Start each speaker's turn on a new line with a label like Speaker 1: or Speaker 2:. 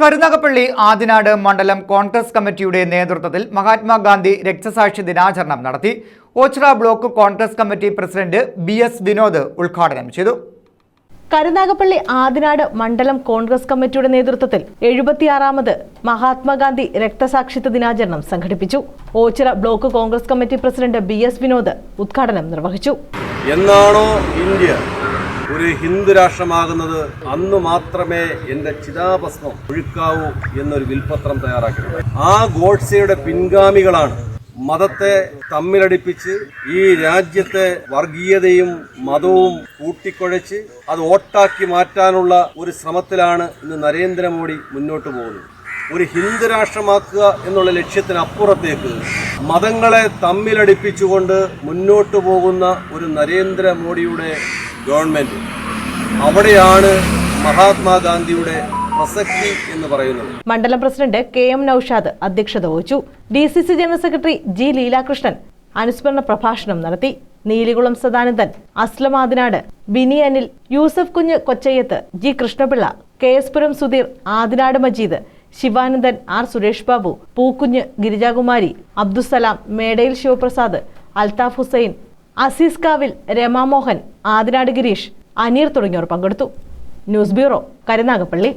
Speaker 1: കരുനാഗപ്പള്ളി ആദിനാട് മണ്ഡലം കോൺഗ്രസ് കമ്മിറ്റിയുടെ നേതൃത്വത്തിൽ മഹാത്മാഗാന്ധി രക്തസാക്ഷി ദിനാചരണം നടത്തി. Ochira block Congress committee president B S Vinod ഉദ്ഘാടനം ചെയ്തു.
Speaker 2: കരുനാഗപ്പള്ളി ആദിനാട് മണ്ഡലം കോൺഗ്രസ് കമ്മിറ്റിയുടെ നേതൃത്വത്തിൽ എഴുപത്തിയാറാമത് മഹാത്മാഗാന്ധി രക്തസാക്ഷിത്വ ദിനാചരണം സംഘടിപ്പിച്ചു. Oachira block Congress committee president B S Vinod ഉദ്ഘാടനം നിർവഹിച്ചു.
Speaker 3: എന്നാണോ ഇന്ത്യ ഒരു ഹിന്ദു രാഷ്ട്രമാകുന്നത് അന്ന് മാത്രമേ എന്റെ ചിതാഭസ്മം ഒഴുക്കാവൂ എന്നൊരു വിൽപത്രം തയ്യാറാക്കിയിട്ടുണ്ട് ആ ഗോഡ്സെയുടെ പിൻഗാമികളാണ് മതത്തെ തമ്മിലടിപ്പിച്ച് ഈ രാജ്യത്തെ വർഗീയതയും മതവും കൂട്ടിക്കുഴച്ച് അത് ഓട്ടാക്കി മാറ്റാനുള്ള ഒരു ശ്രമത്തിലാണ് ഇന്ന് നരേന്ദ്രമോദി മുന്നോട്ട് പോകുന്നത്. ഒരു ഹിന്ദു രാഷ്ട്രമാക്കുക എന്നുള്ള ലക്ഷ്യത്തിനപ്പുറത്തേക്ക് മതങ്ങളെ തമ്മിലടിപ്പിച്ചുകൊണ്ട് മുന്നോട്ട് പോകുന്ന ഒരു നരേന്ദ്രമോദിയുടെ ഗവൺമെന്റ്. അവിടെയാണ് മഹാത്മാഗാന്ധിയുടെ എന്ന്
Speaker 2: മണ്ഡലം പ്രസിഡന്റ് കെ എം നൌഷാദ് അധ്യക്ഷത വഹിച്ചു. D C C general secretary G Leelakrishnan അനുസ്മരണ പ്രഭാഷണം നടത്തി. Neelikulam Sadanandan Aslam Adinad Bini Anil Yusuf Kunju Kochayyath G Krishnapillai K S Puram Sudheer Adinad Majeed Sivanandan R Suresh Babu Pookunju Girijakumari Abdussalam Medayil Sivaprasad Althaf Hussain Azeez Kavil Ramamohan Adinad Gireesh Aneer തുടങ്ങിയവർ പങ്കെടുത്തു. News bureau Karunagappally.